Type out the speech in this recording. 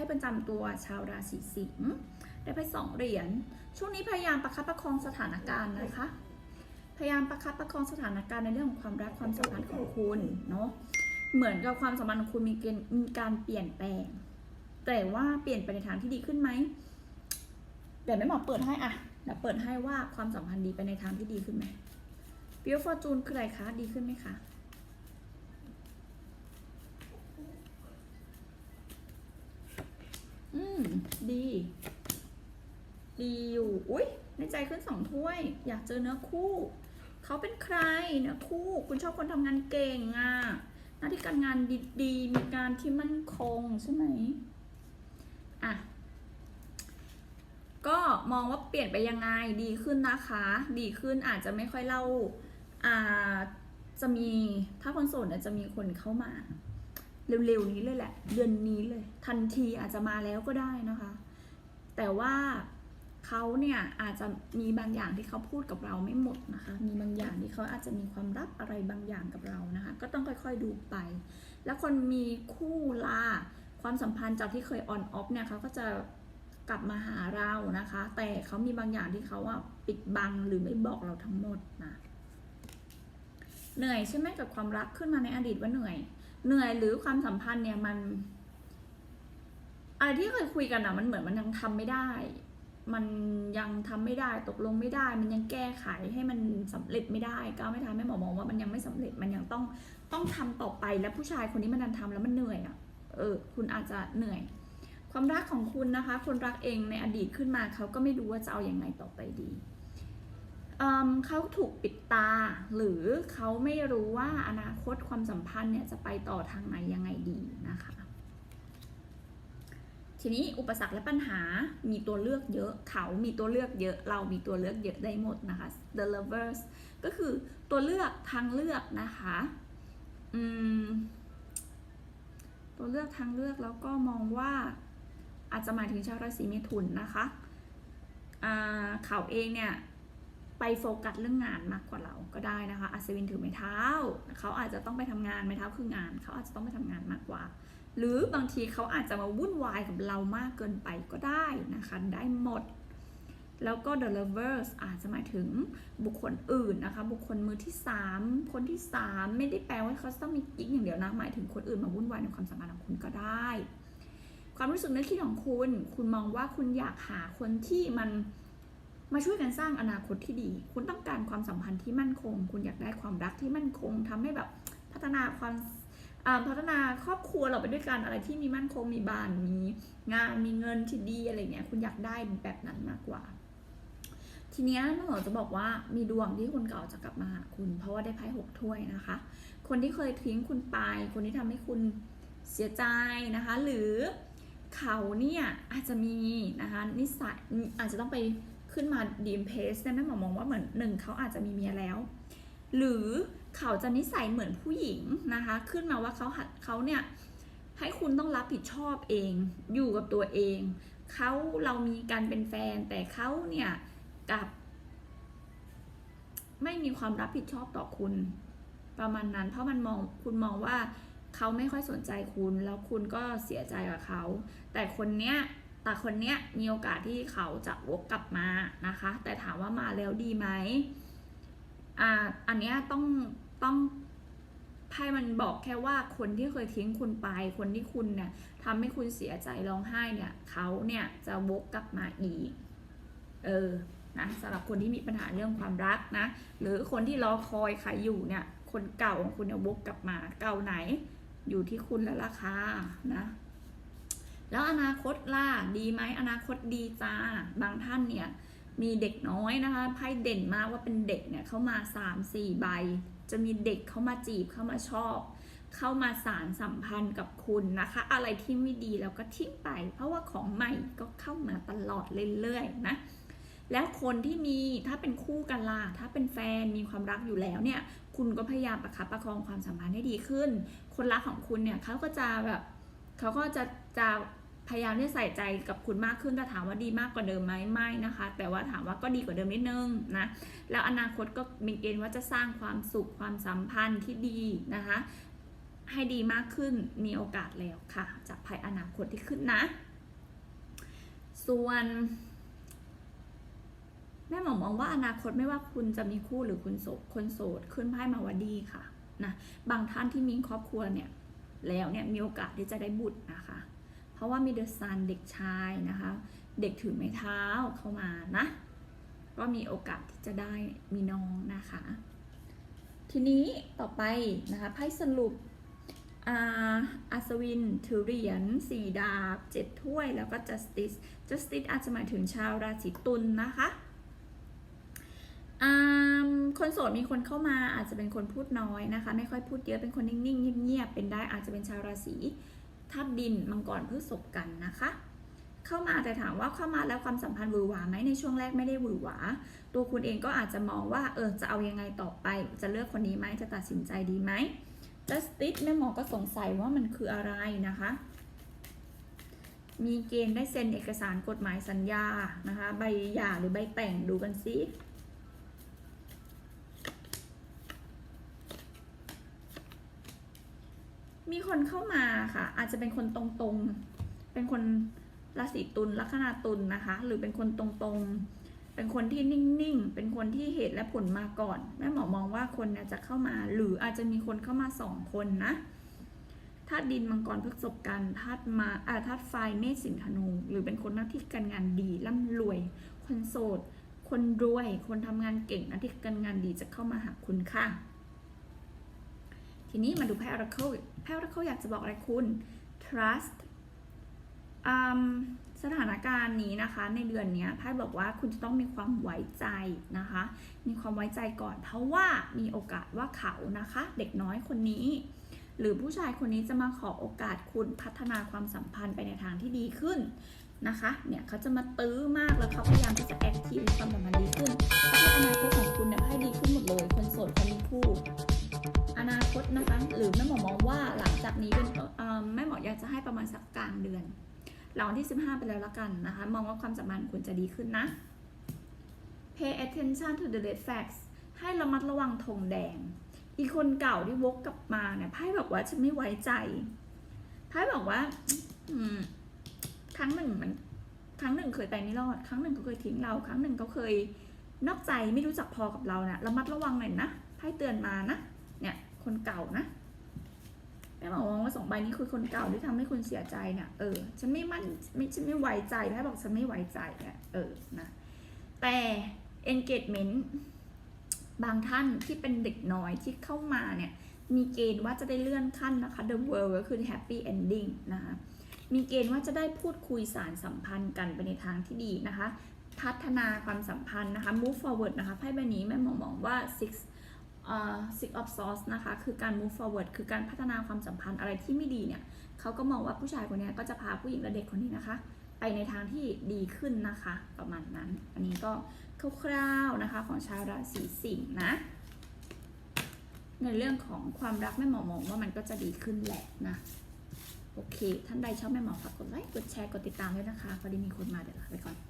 พ่ประจำตัวชาวราศีสิงห์ได้ไพ่สองเหรียญช่วงนี้พยายามประคับประคองสถานการณ์นะคะ พยายามประคับประคองสถานการณ์ในเรื่องของความรักความสัมพันธ์ของคุณเนาะเหมือนกับความสัมพันธ์ของคุณมีเกณฑ์มีการเปลี่ยนแปลง แต่ว่าเปลี่ยนไปในทางที่ดีขึ้นไหมเดี๋ยวแม่หมอเปิดให้อะเดี๋ยวเปิดให้ว่าความสัมพันธ์ดีไปในทางที่ดีขึ้นไหมพิวฟอร์จูนคืออะไรคะดีขึ้นไหมคะ อืม ดี ดีอยู่ อุ๊ยในใจขึ้นสองถ้วย อยากเจอเนื้อคู่ เขาเป็นใครเนื้อคู่ คุณชอบคนทำงานเก่งอะ่ะ หน้าที่การงานดีๆ มีการที่มั่นคงใช่ไหมอะก็มองว่าเปลี่ยนไปยังไงดีขึ้นนะคะ ดีขึ้นอาจจะไม่ค่อยเล่าอ่าจะมีถ้าคนโสดจะมีคนเข้ามา เร็วๆนี้เลยแหละ เดือนนี้เลย ทันทีอาจจะมาแล้วก็ได้นะคะ แต่ว่าเขาเนี่ยอาจจะมีบางอย่างที่เขาพูดกับเราไม่หมดนะคะ มีบางอย่างที่เขาอาจจะมีความลับอะไรบางอย่างกับเรานะคะ ก็ต้องค่อยๆดูไป แล้วคนมีคู่ลาความสัมพันธ์จากที่เคยออนออฟเนี่ยเขาก็จะกลับมาหาเรานะคะ แต่เขามีบางอย่างที่เขาอะปิดบังหรือไม่บอกเราทั้งหมดนะเหนื่อยใช่ไหมกับความรักขึ้นมาในอดีตว่าเหนื่อย เหนื่อยหรือความสัมพันธ์เนี่ยมันอะไรที่เคยคุยกันอะมันเหมือนมันยังทำไม่ได้ มันยังทำไม่ได้ตกลงไม่ได้ มันยังแก้ไขให้มันสำเร็จไม่ได้ก้าวไม่ทำให้หมอมองว่ามันยังไม่สำเร็จมันยังต้องต้องทำต่อไปแล้วผู้ชายคนนี้มันดันทำแล้วมันเหนื่อยอะเออ คุณอาจจะเหนื่อย ความรักของคุณนะคะ คนรักเองในอดีตขึ้นมาเขาก็ไม่รู้ว่าจะเอาอย่างไงต่อไปดี เเขาถูกปิดตา หรือเขาไม่รู้ว่าอนาคตความสัมพันธ์เนี่ยจะไปต่อทางไหนยังไงดีนะคะ ทีนี้อุปสรรคและปัญหามีตัวเลือกเยอะ เขามีตัวเลือกเยอะ เรามีตัวเลือกเยอะได้หมดนะคะ the lovers ก็คือตัวเลือกทางเลือกนะคะอืมตัวเลือกทางเลือกแล้วก็มองว่าอาจจะหมายถึงชาวราศีเมถุนนะคะเขาเองเนี่ย ไปโฟกัสเรื่องงานมากกว่าเราก็ได้นะคะ อัศวินถือไม้เท้า เขาอาจจะต้องไปทำงานไม้เท้าคืองาน เขาอาจจะต้องไปทำงานมากกว่า หรือบางทีเขาอาจจะมาวุ่นวายกับเรามากเกินไปก็ได้นะคะ ได้หมด แล้วก็ the lovers อาจจะหมายถึงบุคคลอื่นนะคะ บุคคลมือที่ 3 คนที่ 3 ไม่ได้แปลว่าเขาต้องมีกิ๊กอย่างเดียวนะ หมายถึงคนอื่นมาวุ่นวายในความสัมพันธ์ของคุณก็ได้ ความรู้สึกนึกคิดของคุณ คุณมองว่าคุณอยากหาคนที่มัน มาช่วยกันสร้างอนาคตที่ดี คุณต้องการความสัมพันธ์ที่มั่นคง คุณอยากได้ความรักที่มั่นคงทำให้แบบพัฒนาความพัฒนาครอบครัวเราไปด้วยกันอะไรที่มีมั่นคงมีบ้านมีงานมีเงินที่ดีอะไรเงี้ยคุณอยากได้แบบนั้นมากกว่า ทีเนี้ยน้องหมอจะบอกว่ามีดวงที่คนเก่าจะกลับมาหาคุณ เพราะว่าได้ไพ่หกถ้วยนะคะ คนที่เคยทิ้งคุณไป คนที่ทำให้คุณเสียใจนะคะ หรือเขาเนี่ยอาจจะมีนะคะนิสัยอาจจะต้องไป ขึ้นมาดีมเพสเนี่ยแม่หมอมองว่าเหมือนหนึ่งเขาอาจจะมีเมียแล้ว หรือเขาจะนิสัยเหมือนผู้หญิงนะคะ ขึ้นมาว่าเขาหัดเขาเนี่ยให้คุณต้องรับผิดชอบเอง อยู่กับตัวเองเขาเรามีการเป็นแฟน แต่เขาเนี่ยกับ ไม่มีความรับผิดชอบต่อคุณ ประมาณนั้น เพราะมันมองคุณมองว่าเขาไม่ค่อยสนใจคุณ แล้วคุณก็เสียใจกับเขา แต่คนเนี้ย แต่คนเนี้ยมีโอกาสที่เขาจะวกกลับมานะคะ แต่ถามว่ามาแล้วดีไหมอ่าอันเนี้ยต้องต้องไพ่มันบอกแค่ว่าคนที่เคยทิ้งคุณไป คนที่คุณเนี่ยทำให้คุณเสียใจร้องไห้เนี่ยเขาเนี่ยจะวกกลับมาอีก เออนะสำหรับคนที่มีปัญหาเรื่องความรักนะ หรือคนที่รอคอยใครอยู่เนี่ย คนเก่าของคุณเนี่ยวกกลับมาเก่าไหน อยู่ที่คุณแล้วล่ะค่ะนะ แล้วอนาคตล่ะดีไหมอนาคตดีจ้าบางท่านเนี่ยมีเด็กน้อยนะคะไพ่เด่นมากว่าเป็นเด็กเนี่ยเข้ามา3ามสี่ใบ จะมีเด็กเข้ามาจีบเข้ามาชอบ เข้ามาสารสัมพันธ์กับคุณนะคะ อะไรที่ไม่ดีแล้วก็ทิ้งไป เพราะว่าของใหม่ก็เข้ามาตลอดเรื่อยๆนะแล้วคนที่มีถ้าเป็นคู่กันล่ะถ้าเป็นแฟนมีความรักอยู่แล้วเนี่ย คุณก็พยายามประคับประคองความสัมพันธ์ให้ดีขึ้น คนรักของคุณเนี่ยเขาก็จะแบบเขาก็จะจะ พยายามที่ใส่ใจกับคุณมากขึ้นแต่ถามว่าดีมากกว่าเดิมไหมไม่นะคะ แต่ว่าถามว่าก็ดีกว่าเดิมนิดนึงนะแล้วอนาคตก็มีเกณฑ์ว่าจะสร้างความสุขความสัมพันธ์ที่ดีนะคะ ให้ดีมากขึ้นมีโอกาสแล้วค่ะ จากภายอนาคตที่ขึ้นนะ ส่วนแม่หมอมองว่าอนาคตไม่ว่าคุณจะมีคู่หรือคุณโสดคนโสดขึ้นไพ่มาวาดีค่ะนะบางท่านที่มีครอบครัวเนี่ยแล้วเนี่ยมีโอกาสที่จะได้บุตรนะคะ ราะว่ามีเดอะซันเด็กชายนะคะ เด็กถือไม้เท้าเข้ามานะ ก็มีโอกาสที่จะได้มีน้องนะคะ ทีนี้ต่อไปนะคะไพ่สรุปอาอัศวินถือเหรียญสี่ดาบเจ็ดถ้วย แล้วก็ justice justice อาจจะหมายถึงชาวราศีตุลนะคะคนโสดมีคนเข้ามาอาจจะเป็นคนพูดน้อยนะคะ ไม่ค่อยพูดเยอะเป็นคนนิ่งๆเงียบๆเป็นได้อาจจะเป็นชาวราศี ธาตุดินมังกรพฤษภกันนะคะ เข้ามาแต่ถามว่าเข้ามาแล้วความสัมพันธ์หวือหวาไหมในช่วงแรกไม่ได้หวือหวา ตัวคุณเองก็อาจจะมองว่าเออจะเอายังไงต่อไป จะเลือกคนนี้ไหมจะตัดสินใจดีไหม justice แม่หมอก็สงสัยว่ามันคืออะไรนะคะมีเกณฑ์ได้เซ็นเอกสารกฎหมายสัญญานะคะ ใบหย่าหรือใบแต่งดูกันซิ มีคนเข้ามาค่ะ อาจจะเป็นคนตรงๆ เป็นคนราศีตุลลัคนาตุลนะคะ หรือเป็นคนตรงๆ เป็นคนที่นิ่งๆ เป็นคนที่เหตุและผลมาก่อน แม่หมอมองว่าคนเนี่ยจะเข้ามา หรืออาจจะมีคนเข้ามาสองคนนะธาตุดินมังกรพฤษภกันธาตุมาอาธาตุไฟเมษสิงธนู หรือเป็นคนหน้าที่การงานดีร่ำรวย คนโสด คนรวย คนทำงานเก่งหน้าที่การงานดีจะเข้ามาหาคุณค่ะ ทีนี้มาดูไพ่ Oracle ไพ่ Oracle อยากจะบอกอะไรคุณ trust สถานการณ์นี้นะคะ ในเดือนนี้ไพ่บอกว่าคุณจะต้องมีความไว้ใจนะคะ มีความไว้ใจก่อน เพราะว่ามีโอกาสว่าเขานะคะ เด็กน้อยคนนี้ หรือผู้ชายคนนี้จะมาขอโอกาสคุณพัฒนาความสัมพันธ์ไปในทางที่ดีขึ้นนะคะ เนี่ยเขาจะมาตื้อมากแล้วเขาพยายามที่จะแอคทีฟความสัมพันธ์ดีขึ้นเพราะว่อนาคตของคุณเนี่ยไพ่ดีขึ้นหมดเลย คนโสดคนมีคู่ อนาคตนะคะ หรือแม่หมอมองว่าหลังจากนี้เป็นแม่หมออยากจะให้ประมาณสักกลางเดือนหลังวันที่ 15 ไปแล้วละกันนะคะ มองว่าความสัมพันธ์คุณจะดีขึ้นนะ pay attention to the red flags ให้ระมัดระวังธงแดง อีกคนเก่าที่วกกลับมาเนี่ยไพ่บอกว่าฉันไม่ไว้ใจไพ่บอกว่าครั้งหนึ่งมัน ครั้งหนึ่งเคยไปไม่รอด ครั้งหนึ่งเขาเคยทิ้งเรา ครั้งหนึ่งเขาเคยนอกใจไม่รู้จักพอกับเราเนะระมัดระวังหน่อยนะไพ่เตือนมานะ คนเก่านะแม่บอกว่าสองใบนี้คือคนเก่าที่ทำให้คุณเสียใจเนี่ยเออฉันไม่มั่นไม่ฉันไม่ไว้ใจแม่บอกฉันไม่ไว้ใจเนี่ยเออนะแต่ engagement บางท่านที่เป็นเด็กน้อยที่เข้ามาเนี่ยมีเกณฑ์ว่าจะได้เลื่อนขั้นนะคะ the world ก็คือ happy ending นะคะมีเกณฑ์ว่าจะได้พูดคุยสารสัมพันธ์กันไปในทางที่ดีนะคะ พัฒนาความสัมพันธ์นะคะ move forward นะคะไพ่ใบนี้แม่หมอมองว่า six six of swords นะคะ คือการ move forward คือการพัฒนาความสัมพันธ์อะไรที่ไม่ดีเนี่ยเขาก็มองว่าผู้ชายคนนี้ก็จะพาผู้หญิงและเด็กคนนี้นะคะ ไปในทางที่ดีขึ้นนะคะ ประมาณนั้น อันนี้ก็คร่าวๆนะคะของชาวราศีสิงห์นะ ในเรื่องของความรักแม่หมอมองว่ามันก็จะดีขึ้นแหละนะ โอเค ท่านใดชอบแม่หมอฝากกดไลค์ กดแชร์ กดติดตามด้วยนะคะ พอดีมีคนมาเดี๋ยวลาไปก่อน